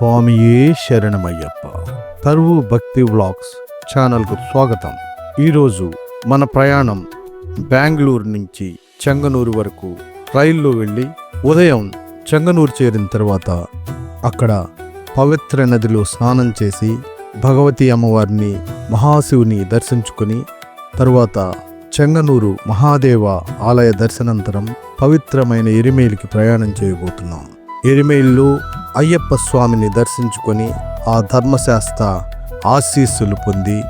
స్వామియే శరణమయ్యప్ప. తరువు భక్తి వ్లాగ్స్ ఛానల్కు స్వాగతం. ఈరోజు మన ప్రయాణం బెంగళూరు నుంచి చెంగనూరు వరకు రైల్లో వెళ్ళి ఉదయం చెంగనూరు చేరిన తర్వాత అక్కడ పవిత్ర నదిలో స్నానం చేసి భగవతి అమ్మవారిని మహాశివుని దర్శించుకుని తరువాత చెంగనూరు మహాదేవ ఆలయ దర్శనంతరం పవిత్రమైన ఎరిమేలికి ప్రయాణం చేయబోతున్నాం. ఎరిమేల్లో అయ్యప్ప స్వామిని దర్శించుకొని ఆ ధర్మశాస్త్ర ఆశీస్సులు పొంది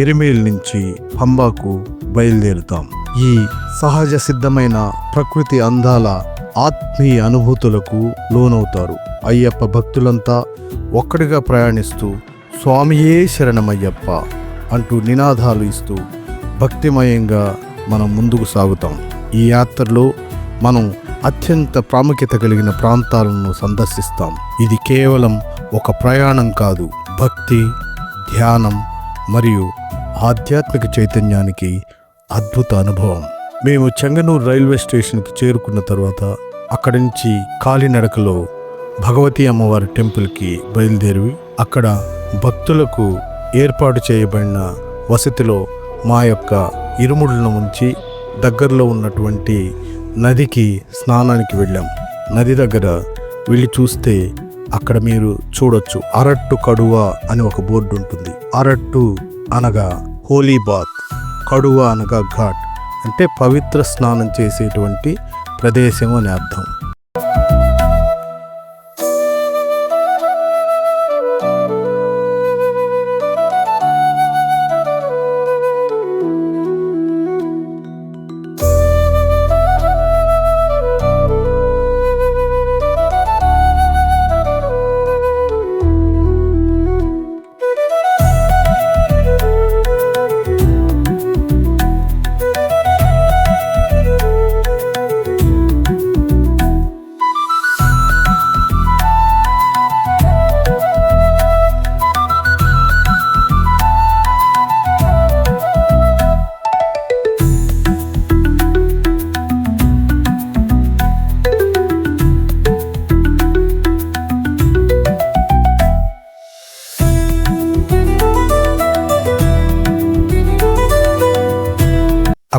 ఎరిమేల్ నుంచి హంబాకు బయలుదేరుతాం. ఈ సహజ సిద్ధమైన ప్రకృతి అందాల ఆత్మీయ అనుభూతులకు లోనవుతారు. అయ్యప్ప భక్తులంతా ఒక్కడిగా ప్రయాణిస్తూ స్వామియే శరణమయ్యప్ప అంటూ నినాదాలు ఇస్తూ భక్తిమయంగా మనం ముందుకు సాగుతాం. ఈ యాత్రలో మనం అత్యంత ప్రాముఖ్యత కలిగిన ప్రాంతాలను సందర్శిస్తాం. ఇది కేవలం ఒక ప్రయాణం కాదు భక్తి ధ్యానం మరియు ఆధ్యాత్మిక చైతన్యానికి అద్భుత అనుభవం. మేము చెంగనూరు రైల్వే స్టేషన్కి చేరుకున్న తర్వాత అక్కడి నుంచి కాలినడకలో భగవతి అమ్మవారి టెంపుల్కి బయలుదేరి అక్కడ భక్తులకు ఏర్పాటు చేయబడిన వసతిలో మా యొక్క ఇరుముడులను ఉంచి దగ్గరలో ఉన్నటువంటి నదికి స్నానానికి వెళ్ళాం. నది దగ్గర వెళ్ళి చూస్తే అక్కడ మీరు చూడొచ్చు. అరట్టు కడువ అని ఒక బోర్డు ఉంటుంది. అరట్టు అనగా హోలీ బాత్ కడువ అనగా ఘాట్ అంటే పవిత్ర స్నానం చేసేటువంటి ప్రదేశం అని అర్థం.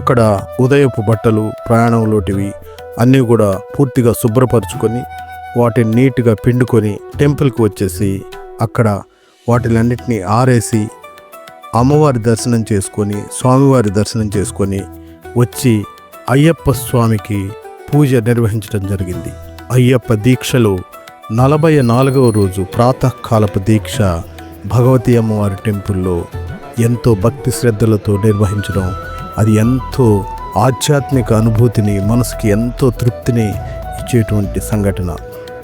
అక్కడ ఉదయపు బట్టలు ప్రయాణంలోటివి అన్నీ కూడా పూర్తిగా శుభ్రపరచుకొని వాటిని నీట్గా పిండుకొని టెంపుల్కి వచ్చేసి అక్కడ వాటిలన్నిటినీ ఆరేసి అమ్మవారి దర్శనం చేసుకొని స్వామివారి దర్శనం చేసుకొని వచ్చి అయ్యప్ప స్వామికి పూజ నిర్వహించడం జరిగింది. అయ్యప్ప దీక్షలో నలభై నాలుగవ రోజు ప్రాతకాలపు దీక్ష భగవతి అమ్మవారి టెంపుల్లో ఎంతో భక్తి శ్రద్ధలతో నిర్వహించడం అది ఎంతో ఆధ్యాత్మిక అనుభూతిని మనసుకి ఎంతో తృప్తిని ఇచ్చేటువంటి సంఘటన.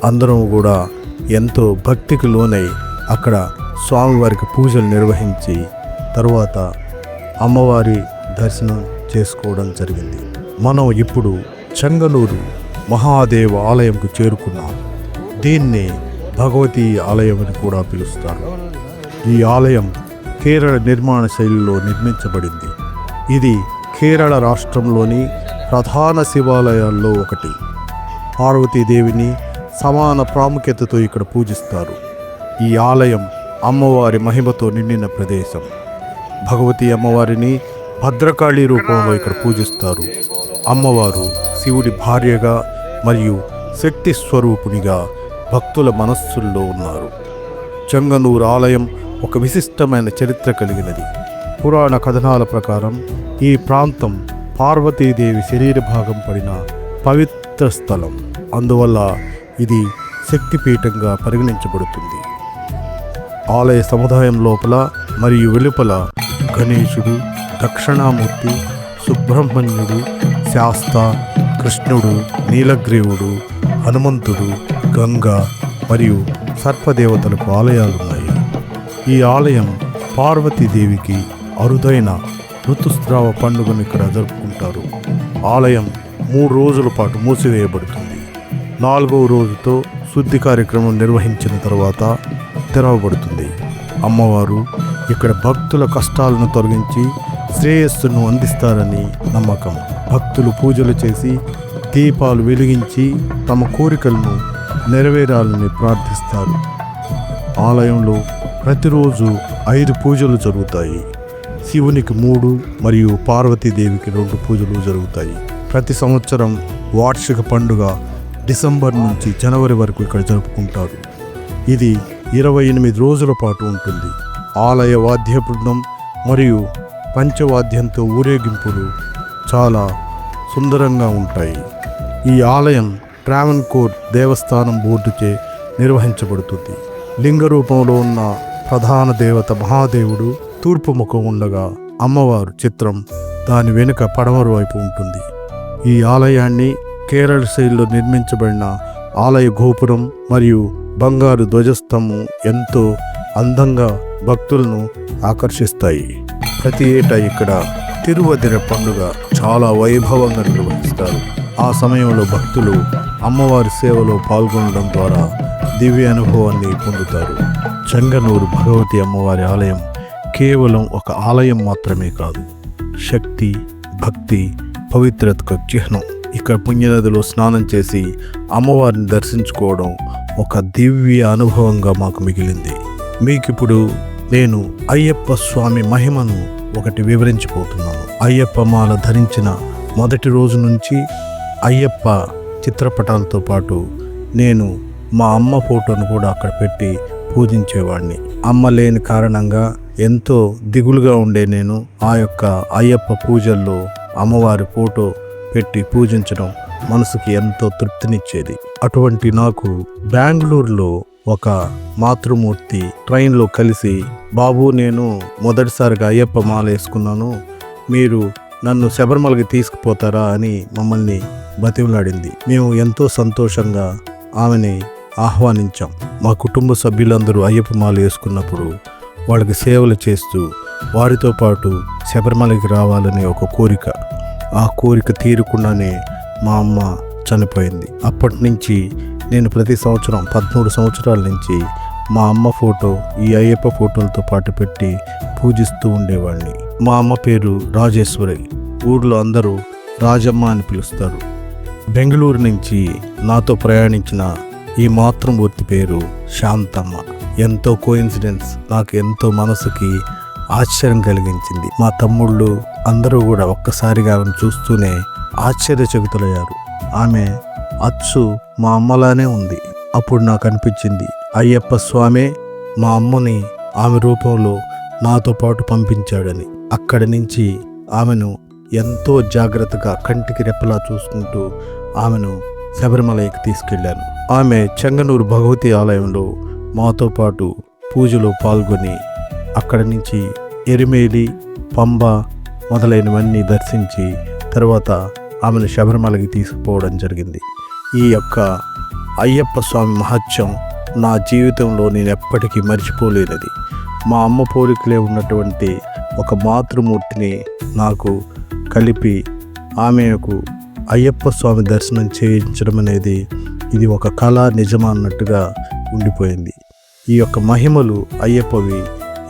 అందరం కూడా ఎంతో భక్తికి లోనై అక్కడ స్వామివారికి పూజలు నిర్వహించి తరువాత అమ్మవారి దర్శనం చేసుకోవడం జరిగింది. మనం ఇప్పుడు చెంగనూరు మహాదేవ ఆలయంకు చేరుకున్నాం. దీన్ని భగవతి ఆలయం అని కూడా పిలుస్తారు. ఈ ఆలయం కేరళ నిర్మాణ శైలిలో నిర్మించబడింది. ఇది కేరళ రాష్ట్రంలోని ప్రధాన శివాలయాల్లో ఒకటి. పార్వతీదేవిని సమాన ప్రాముఖ్యతతో ఇక్కడ పూజిస్తారు. ఈ ఆలయం అమ్మవారి మహిమతో నిండిన ప్రదేశం. భగవతి అమ్మవారిని భద్రకాళి రూపంలో ఇక్కడ పూజిస్తారు. అమ్మవారు శివుడి భార్యగా మరియు శక్తి స్వరూపునిగా భక్తుల మనస్సుల్లో ఉన్నారు. చెంగనూరు ఆలయం ఒక విశిష్టమైన చరిత్ర కలిగినది. పురాణ కథనాల ప్రకారం ఈ ప్రాంతం పార్వతీదేవి శరీర భాగం పడిన పవిత్ర స్థలం. అందువల్ల ఇది శక్తిపీఠంగా పరిగణించబడుతుంది. ఆలయ సముదాయం లోపల మరియు వెలుపల గణేశుడు దక్షిణామూర్తి సుబ్రహ్మణ్యుడు శాస్త కృష్ణుడు నీలగ్రీవుడు హనుమంతుడు గంగ మరియు సర్పదేవతలకు ఆలయాలున్నాయి. ఈ ఆలయం పార్వతీదేవికి అరుదైన ఋతుస్రావ పండుగను ఇక్కడ జరుపుకుంటారు. ఆలయం మూడు రోజుల పాటు మూసివేయబడుతుంది. నాలుగవ రోజుతో శుద్ధి కార్యక్రమం నిర్వహించిన తర్వాత తెరవబడుతుంది. అమ్మవారు ఇక్కడ భక్తుల కష్టాలను తొలగించి శ్రేయస్సును అందిస్తారని నమ్మకం. భక్తులు పూజలు చేసి దీపాలు వెలిగించి తమ కోరికలను నెరవేరాలని ప్రార్థిస్తారు. ఆలయంలో ప్రతిరోజు ఐదు పూజలు జరుగుతాయి. శివునికి మూడు మరియు పార్వతీదేవికి రెండు పూజలు జరుగుతాయి. ప్రతి సంవత్సరం వార్షిక పండుగ డిసెంబర్ నుంచి జనవరి వరకు ఇక్కడ జరుపుకుంటారు. ఇది ఇరవై ఎనిమిది రోజుల పాటు ఉంటుంది. ఆలయ వాద్య బృందం మరియు పంచవాద్యంతో ఊరేగింపులు చాలా సుందరంగా ఉంటాయి. ఈ ఆలయం ట్రావెన్కోర్ దేవస్థానం బోర్డుచే నిర్వహించబడుతుంది. లింగ రూపంలో ఉన్న ప్రధాన దేవత మహాదేవుడు తూర్పు ముఖం ఉండగా అమ్మవారు చిత్రం దాని వెనుక పడమర వైపు ఉంటుంది. ఈ ఆలయాన్ని కేరళ శైలిలో నిర్మించబడిన ఆలయ గోపురం మరియు బంగారు ధ్వజస్తంభం ఎంతో అందంగా భక్తులను ఆకర్షిస్తాయి. ప్రతి ఏటా ఇక్కడ తిరువదిన పండుగ చాలా వైభవంగా నిర్వహిస్తారు. ఆ సమయంలో భక్తులు అమ్మవారి సేవలో పాల్గొనడం ద్వారా దివ్య అనుభవాన్ని పొందుతారు. చెంగనూరు భగవతి అమ్మవారి ఆలయం కేవలం ఒక ఆలయం మాత్రమే కాదు శక్తి భక్తి పవిత్రతకు చిహ్నం. ఇక్కడ పుణ్యనదిలో స్నానం చేసి అమ్మవారిని దర్శించుకోవడం ఒక దివ్య అనుభవంగా మాకు మిగిలింది. మీకు ఇప్పుడు నేను అయ్యప్ప స్వామి మహిమను ఒకటి వివరించిపోతున్నాను అయ్యప్ప మాల ధరించిన మొదటి రోజు నుంచి అయ్యప్ప చిత్రపటాలతో పాటు నేను మా అమ్మ ఫోటోను కూడా అక్కడ పెట్టి పూజించేవాడిని అమ్మ లేని కారణంగా ఎంతో దిగులుగా ఉండే నేను ఆ యొక్క అయ్యప్ప పూజల్లో అమ్మవారి ఫోటో పెట్టి పూజించడం మనసుకి ఎంతో తృప్తినిచ్చేది. అటువంటి నాకు బెంగళూరులో ఒక మాతృమూర్తి ట్రైన్లో కలిసి బాబు నేను మొదటిసారిగా అయ్యప్ప మాల వేసుకున్నాను. మీరు నన్ను శబరిమలకి తీసుకుపోతారా? అని మమ్మల్ని బతిమలాడింది. మేము ఎంతో సంతోషంగా ఆమెని ఆహ్వానించాం. మా కుటుంబ సభ్యులందరూ అయ్యప్ప మాల వేసుకున్నప్పుడు వాళ్ళకి సేవలు చేస్తూ వారితో పాటు శబరిమలకి రావాలనే ఒక కోరిక. ఆ కోరిక తీరకుండానే మా అమ్మ చనిపోయింది. అప్పటి నుంచి నేను ప్రతి సంవత్సరం పదమూడు సంవత్సరాల నుంచి మా అమ్మ ఫోటో ఈ అయ్యప్ప ఫోటోలతో పాటు పెట్టి పూజిస్తూ ఉండేవాడిని మా అమ్మ పేరు రాజేశ్వరి. ఊర్లో అందరూ రాజమ్మ అని పిలుస్తారు. బెంగళూరు నుంచి నాతో ప్రయాణించిన ఈ మాతృమూర్తి పేరు శాంతమ్మ. ఎంతో కోయిన్సిడెన్స్ నాకు ఎంతో మనసుకి ఆశ్చర్యం కలిగించింది. మా తమ్ముళ్ళు అందరూ కూడా ఒక్కసారిగా ఆమెను చూస్తూనే ఆశ్చర్యచకితులయ్యారు ఆమె అచ్చు మా అమ్మలానే ఉంది. అప్పుడు నాకు అనిపించింది అయ్యప్ప స్వామే మా అమ్మని ఆమె రూపంలో నాతో పాటు పంపించాడని. అక్కడి నుంచి ఆమెను ఎంతో జాగ్రత్తగా కంటికి రెప్పలా చూసుకుంటూ ఆమెను శబరిమలకి తీసుకెళ్ళాను. ఆమె చెంగనూరు భగవతి ఆలయంలో మాతో పాటు పూజలో పాల్గొని అక్కడి నుంచి ఎరిమేలి పంబ మొదలైనవన్నీ దర్శించి తర్వాత ఆమెను శబరిమలకి తీసుకుపోవడం జరిగింది. ఈ యొక్క అయ్యప్ప స్వామి మహత్యం నా జీవితంలో నేను ఎప్పటికీ మర్చిపోలేనిది. మా అమ్మ పోలికలే ఉన్నటువంటి ఒక మాతృమూర్తిని నాకు కలిపి ఆమెకు అయ్యప్ప స్వామి దర్శనం చేయించడం అనేది ఇది ఒక కళ నిజమన్నట్టుగా ఉండిపోయింది. ఈ యొక్క మహిమలు అయ్యప్పవి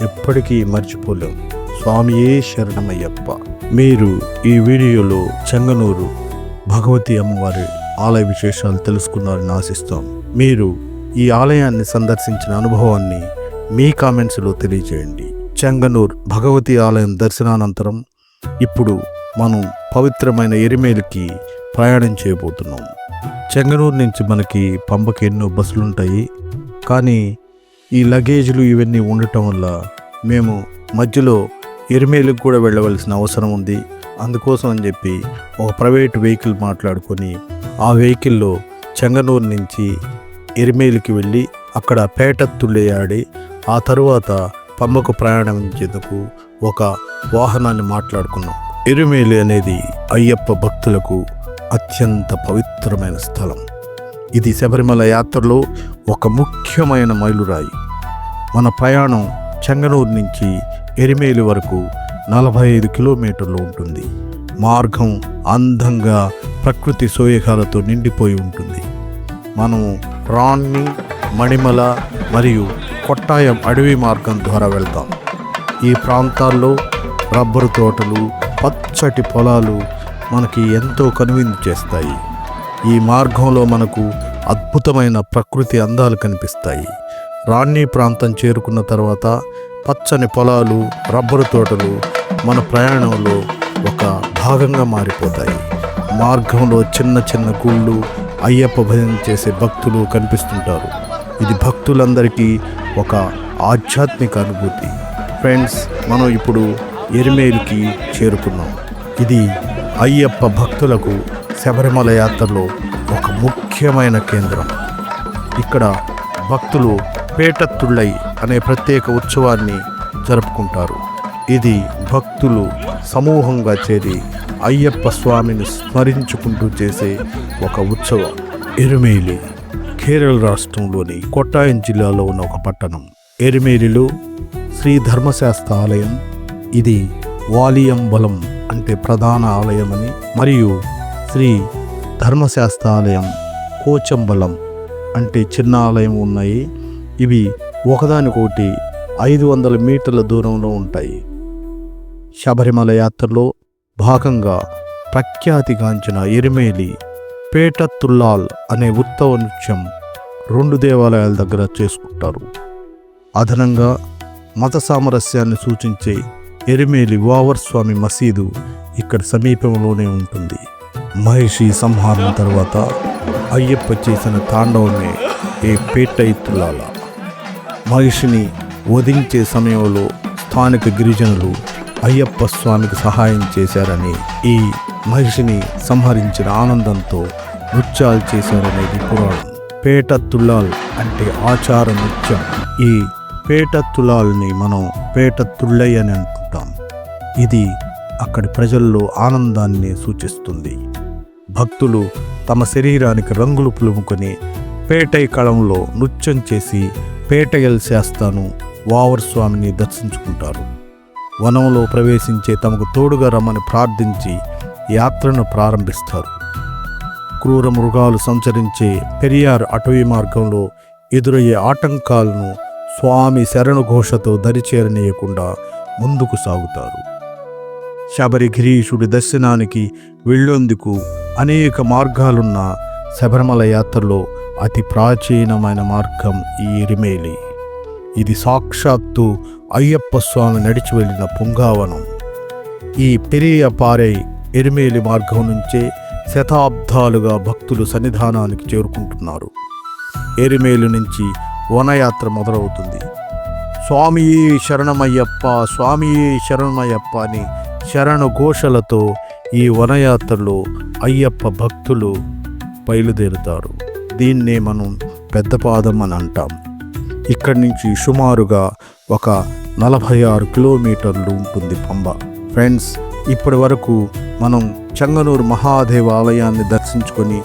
ఎప్పటికీ మర్చిపోలేం స్వామియే శరణమయ్యప్ప. మీరు ఈ వీడియోలో చెంగనూరు భగవతి అమ్మవారి ఆలయ విశేషాలు తెలుసుకున్నారని ఆశిస్తాం. మీరు ఈ ఆలయాన్ని సందర్శించిన అనుభవాన్ని మీ కామెంట్స్లో తెలియజేయండి. చెంగనూర్ భగవతి ఆలయం దర్శనానంతరం ఇప్పుడు మనం పవిత్రమైన ఎరిమేలికి ప్రయాణం చేయబోతున్నాం. చెంగనూరు నుంచి మనకి పంపకి ఎన్నో బస్సులుంటాయి. కానీ ఈ లగేజ్లు ఇవన్నీ ఉండటం వల్ల మేము మధ్యలో ఎరిమేలకు కూడా వెళ్ళవలసిన అవసరం ఉంది. అందుకోసం అని చెప్పి ఒక ప్రైవేట్ వెహికల్ మాట్లాడుకొని ఆ వెహికల్లో చెంగనూరు నుంచి ఎరిమేలికి వెళ్ళి అక్కడ పేట ఆడి ఆ తరువాత పంబకు ప్రయాణించేందుకు ఒక వాహనాన్ని మాట్లాడుకున్నాం. ఎరుమేలి అనేది అయ్యప్ప భక్తులకు అత్యంత పవిత్రమైన స్థలం. ఇది శబరిమల యాత్రలో ఒక ముఖ్యమైన మైలురాయి. మన ప్రయాణం చెంగనూరు నుంచి ఎరిమేలి వరకు నలభై ఐదు కిలోమీటర్లు ఉంటుంది. మార్గం అందంగా ప్రకృతి సోయగాలతో నిండిపోయి ఉంటుంది. మనము రాన్ని మణిమల మరియు కొట్టాయం అడవి మార్గం ద్వారా వెళ్తాం. ఈ ప్రాంతాల్లో రబ్బరు తోటలు పచ్చటి పొలాలు మనకి ఎంతో కనువిందు చేస్తాయి. ఈ మార్గంలో మనకు అద్భుతమైన ప్రకృతి అందాలు కనిపిస్తాయి. రాణి ప్రాంతం చేరుకున్న తర్వాత పచ్చని పొలాలు రబ్బరు తోటలు మన ప్రయాణంలో ఒక భాగంగా మారిపోతాయి. మార్గంలో చిన్న చిన్న గుళ్ళు అయ్యప్ప భజన చేసే భక్తులు కనిపిస్తుంటారు. ఇది భక్తులందరికీ ఒక ఆధ్యాత్మిక అనుభూతి. ఫ్రెండ్స్ మనం ఇప్పుడు ఎరిమేలుకి చేరుకున్నాం. ఇది అయ్యప్ప భక్తులకు శబరిమల యాత్రలో ఒక ముఖ్యమైన కేంద్రం. ఇక్కడ భక్తులు పేటత్తుళ్ళై అనే ప్రత్యేక ఉత్సవాన్ని జరుపుకుంటారు. ఇది భక్తులు సమూహంగా చేరి అయ్యప్ప స్వామిని స్మరించుకుంటూ చేసే ఒక ఉత్సవం. ఎరుమేలి కేరళ రాష్ట్రంలోని కొట్టాయం జిల్లాలో ఉన్న ఒక పట్టణం. ఎరుమేలిలో శ్రీ ధర్మశాస్త్ర ఆలయం ఇది వాలియంబలం అంటే ప్రధాన ఆలయమని మరియు శ్రీ ధర్మశాస్త్ర ఆలయం కోచంబలం అంటే చిన్న ఆలయం ఉన్నాయి. ఇవి ఒకదానికొకటి ఐదు వందల మీటర్ల దూరంలో ఉంటాయి. శబరిమల యాత్రలో భాగంగా ప్రఖ్యాతిగాంచిన ఎరిమేలి పేటత్తుల్లాల్ అనే ఉత్సవ నృత్యం రెండు దేవాలయాల దగ్గర చేసుకుంటారు. అదనంగా మత సామరస్యాన్ని సూచించే ఎరిమేలి వావర్ స్వామి మసీదు ఇక్కడ సమీపంలోనే ఉంటుంది. మహిషి సంహారం తర్వాత అయ్యప్ప చేసిన తాండవమే ఏ పేటైతులాల మహిషిని వధించే సమయంలో స్థానిక గిరిజనులు అయ్యప్ప స్వామికి సహాయం చేశారని ఈ మహిషిని సంహరించిన ఆనందంతో నృత్యాలు చేశారనేది పురాణం. పేట తుల్లాల్ అంటే ఆచార నృత్యం. ఈ పేట తులాల్ని మనం పేట తుళ్ళయ్య అని అంటుంటాం. ఇది అక్కడి ప్రజల్లో ఆనందాన్ని సూచిస్తుంది. భక్తులు తమ శరీరానికి రంగులు పులుముకొని పేటై కళంలో నృత్యం చేసి పేటయల్ శాస్తాను వావర్ స్వామిని దర్శించుకుంటారు. వనంలో ప్రవేశించే తమకు తోడుగా రమ్మని ప్రార్థించి యాత్రను ప్రారంభిస్తారు. క్రూర మృగాలు సంచరించే పెరియార్ అటవీ మార్గంలో ఎదురయ్యే ఆటంకాలను స్వామి శరణు ఘోషతో దరిచేరనీయకుండా ముందుకు సాగుతారు. శబరి గిరీషుడి దర్శనానికి వెళ్ళేందుకు అనేక మార్గాలున్న శబరిమల యాత్రలో అతి ప్రాచీనమైన మార్గం ఈ ఎరిమేలి. ఇది సాక్షాత్తు అయ్యప్ప స్వామి నడిచి వెళ్ళిన పుంగావనం. ఈ పెరియ పారే ఎరిమేలి మార్గం నుంచే శతాబ్దాలుగా భక్తులు సన్నిధానానికి చేరుకుంటున్నారు. ఎరిమేలు నుంచి వనయాత్ర మొదలవుతుంది. స్వామి శరణమయ్యప్ప స్వామి శరణమయ్యప్ప అని శరణ ఘోషలతో ఈ వనయాత్రలో అయ్యప్ప భక్తులు బయలుదేరుతారు. దీన్నే మనం పెద్దపాదం అని అంటాం. ఇక్కడి నుంచి సుమారుగా ఒక నలభై ఆరు కిలోమీటర్లు ఉంటుంది పంబ. ఫ్రెండ్స్ ఇప్పటి వరకు మనం చెంగనూరు మహాదేవ ఆలయాన్ని దర్శించుకొని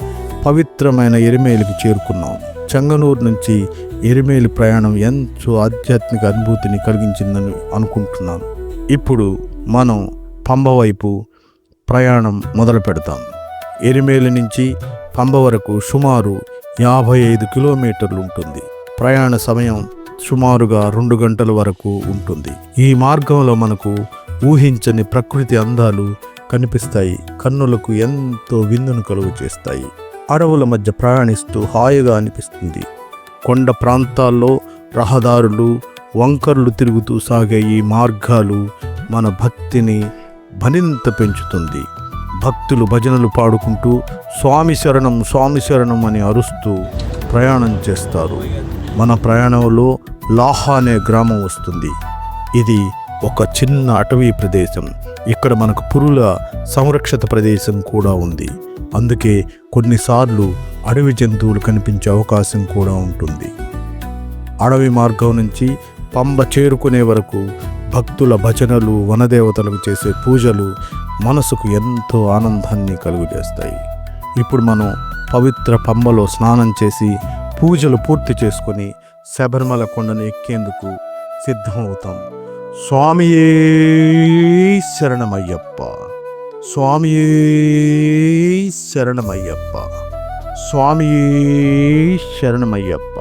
పవిత్రమైన ఎరిమేలికి చేరుకున్నాం. చంగనూరు నుంచి ఎరిమేలి ప్రయాణం ఎంతో ఆధ్యాత్మిక అనుభూతిని కలిగించిందని అనుకుంటున్నాను. ఇప్పుడు మనం పంబ వైపు ప్రయాణం మొదలు పెడతాం. ఎరిమేలి నుంచి పంబ వరకు సుమారు యాభై ఐదు కిలోమీటర్లు ఉంటుంది. ప్రయాణ సమయం సుమారుగా రెండు గంటల వరకు ఉంటుంది. ఈ మార్గంలో మనకు ఊహించని ప్రకృతి అందాలు కనిపిస్తాయి. కన్నులకు ఎంతో విందును కలుగు చేస్తాయి. అడవుల మధ్య ప్రయాణిస్తూ హాయిగా అనిపిస్తుంది. కొండ ప్రాంతాల్లో రహదారులు వంకర్లు తిరుగుతూ సాగే ఈ మార్గాలు మన భక్తిని మరింత పెంచుతుంది. భక్తులు భజనలు పాడుకుంటూ స్వామి శరణం స్వామి శరణం అని అరుస్తూ ప్రయాణం చేస్తారు. మన ప్రయాణంలో లాహా అనే గ్రామం వస్తుంది. ఇది ఒక చిన్న అటవీ ప్రదేశం. ఇక్కడ మనకు పురుల సంరక్షిత ప్రదేశం కూడా ఉంది. అందుకే కొన్నిసార్లు అడవి జంతువులు కనిపించే అవకాశం కూడా ఉంటుంది. అడవి మార్గం నుంచి పంబ చేరుకునే వరకు భక్తుల భజనలు వనదేవతలకు చేసే పూజలు మనసుకు ఎంతో ఆనందాన్ని కలుగజేస్తాయి. ఇప్పుడు మనం పవిత్ర పంబలో స్నానం చేసి పూజలు పూర్తి చేసుకొని శబరిమల కొండను ఎక్కేందుకు సిద్ధమవుతాం. స్వామియే శరణమయ్యప్ప. స్వామియే శరణమయ్యప్ప. స్వామియే శరణమయ్యప్ప.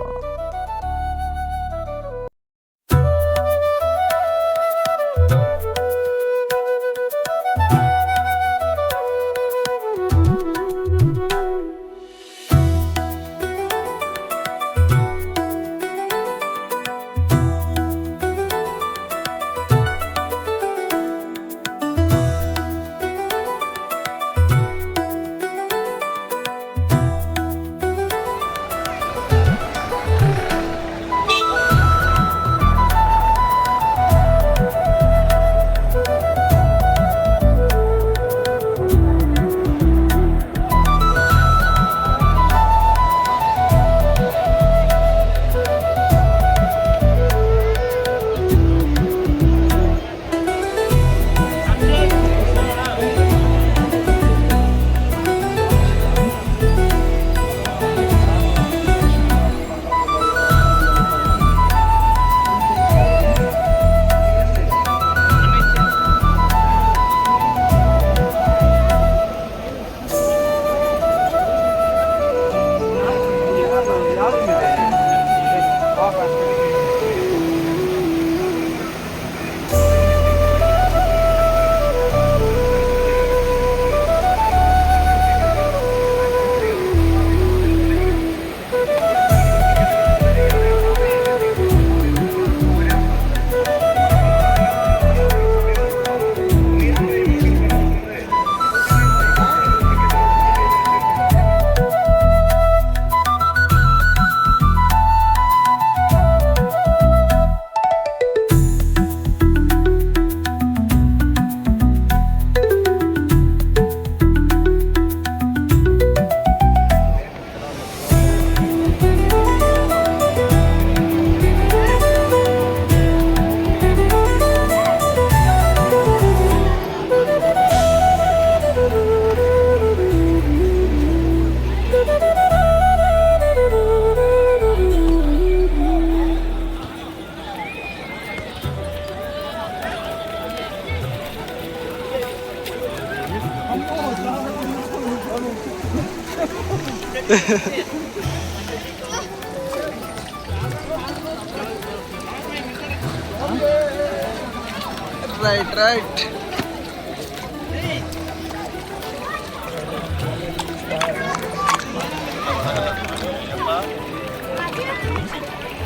റൈറ്റ് റൈറ്റ്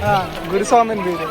ആ ഗുരുസ്വാമൻ വീട്